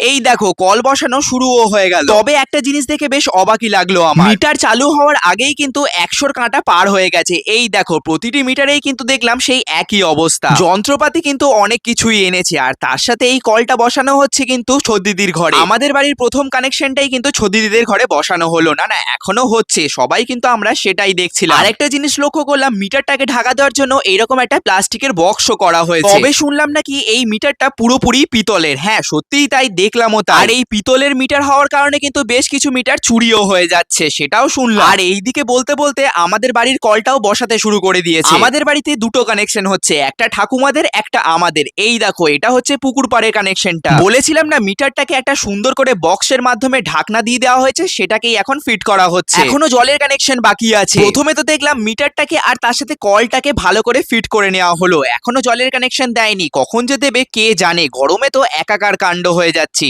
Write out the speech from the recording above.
এই দেখো, কল বসানো শুরুও হয়ে গেল। তবে একটা জিনিস দেখে বেশ অবাকই লাগল আমার। মিটার চালু হওয়ার আগেই কিন্তু একশোর কাঁটা পার হয়ে গেছে। এই দেখো, প্রতিটি মিটারেই কিন্তু দেখলাম সেই একই অবস্থা। যন্ত্রপাতি কিন্তু অনেক কিছুই এনেছে, আর তার সাথে এই কলটা বসানো হচ্ছে কিন্তু ছদ্দিদির ঘরে। আমাদের বাড়ির প্রথম কানেকশনটাই কিন্তু ছদ্দিদিদের ঘরে বসানো হলো। না না, এখনও হচ্ছে, সবাই কিন্তু আমরা সেটাই দেখছিলাম। আরেকটা জিনিস লক্ষ্য করলাম, মিটারটাকে ঢাকা দেওয়ার জন্য এরকম একটা প্লাস্টিকের বক্সও করা হয়েছে। তবে শুনলাম নাকি এই মিটারটা পুরোপুরি পিতলের। হ্যাঁ সত্যিই তাই দেখলামও তাই। আর এই পিতলের মিটার হওয়ার কারণে কিন্তু বেশ কিছু মিটার চুরিও হয়ে যাচ্ছে সেটাও শুনলাম। আর এইদিকে বলতে বলতে আমাদের বাড়ির কলটাও বসাতে শুরু করে দিয়েছে। আমাদের বাড়িতে দুটো কানেকশন হচ্ছে একটা ঠাকুমাদের একটা আমাদের। এই দেখো এটা হচ্ছে পুকুর পাড়ের কানেকশনটা বলেছিলাম না মিটারটাকে একটা সুন্দর করে বক্সের মাধ্যমে ঢাকনা দিয়ে দেওয়া হয়েছে সেটাকেই এখন ফিট করা হচ্ছে। এখনও জলের কানেকশন বাকি আছে। প্রথমে তো দেখলাম মিটারটাকে আর তার সাথে কলটাকে ভালো করে ফিট করে নেওয়া হলো। এখনও জলের কানেকশন দেয়নি। কখন যে দেবে কে জানে? গরমে তো একাকার কাণ্ড হয়ে যাচ্ছে।